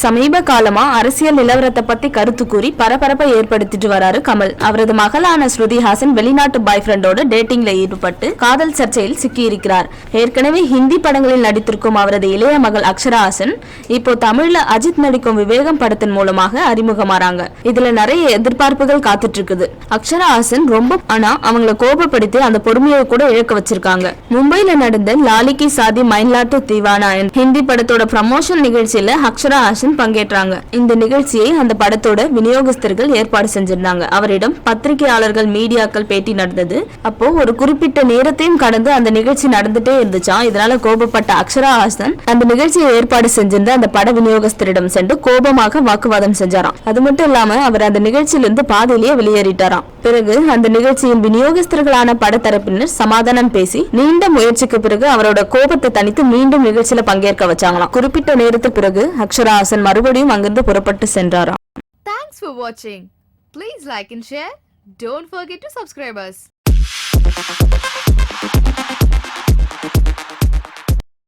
சமீப காலமா அரசியல் நிலவரத்தை பத்தி கருத்து கூறி பரபரப்பை ஏற்படுத்திட்டு வராரு கமல். அவரது மகளான ஸ்ருதி ஹாசன் வெளிநாட்டு பாய் ஃப்ரெண்டோட டேட்டிங்ல ஈடுபட்டு காதல் சர்ச்சையில் சிக்கியிருக்கிறார். ஏற்கனவே ஹிந்தி படங்களில் நடித்திருக்கும் அவரது இளைய மகள் அக்ஷரா ஹாசன் இப்போ தமிழ்ல அஜித் நடிக்கும் விவேகம் படத்தின் மூலமாக அறிமுகமாறாங்க. இதுல நிறைய எதிர்பார்ப்புகள் காத்துட்டு இருக்குது அக்ஷரா ஹாசன் ரொம்ப ஆனா அவங்கள கோபப்படுத்தி அந்த பொறுமையை கூட இழக்க வச்சிருக்காங்க. மும்பைல நடந்த லாலிகி சாதி மைன்லாட்டு தீவானா ஹிந்தி படத்தோட ப்ரமோஷன் நிகழ்ச்சியில அக்ஷரா ஹாசன் பங்கேற்றாங்க. இந்த நிகழ்ச்சியை அந்த படத்தோட விநியோகஸ்தர்கள் ஏற்பாடு செஞ்சிருந்தாங்க. அவரிடம் பத்திரிகையாளர்கள் மீடியாக்கள் பேட்டி நடந்தது. அப்போ ஒரு குறிப்பிட்ட நேரத்தையும் கடந்து அந்த நிகழ்ச்சி நடந்துட்டே இருந்துச்சாம் இதனால கோபப்பட்ட அக்ஷரா ஹாசன் அந்த நிகழ்ச்சியை ஏற்பாடு செஞ்சிருந்த அந்த பட விநியோகஸ்தரிடம் சென்று கோபமாக வாக்குவாதம் செஞ்சாராம். அது மட்டும் இல்லாம அவர் அந்த நிகழ்ச்சியிலிருந்து பாதியிலேயே வெளியேறிட்டாராம். பிறகு அந்த நிகழ்ச்சியின் விநியோகஸ்தர்களான படத்தரப்பினர் சமாதானம் பேசி நீண்ட முயற்சிக்கு பிறகு அவரோட கோபத்தை தணித்து மீண்டும் நிகழ்ச்சியில பங்கேற்க வச்சாங்களாம். குறிப்பிட்ட நேரத்துக்கு பிறகு அக்ஷரா ஹாசன் மறுபடியும் அங்கிருந்து புறப்பட்டு சென்றாராம். தேங்க்ஸ் வாட்சிங் please like like share don't Don't to to subscribe.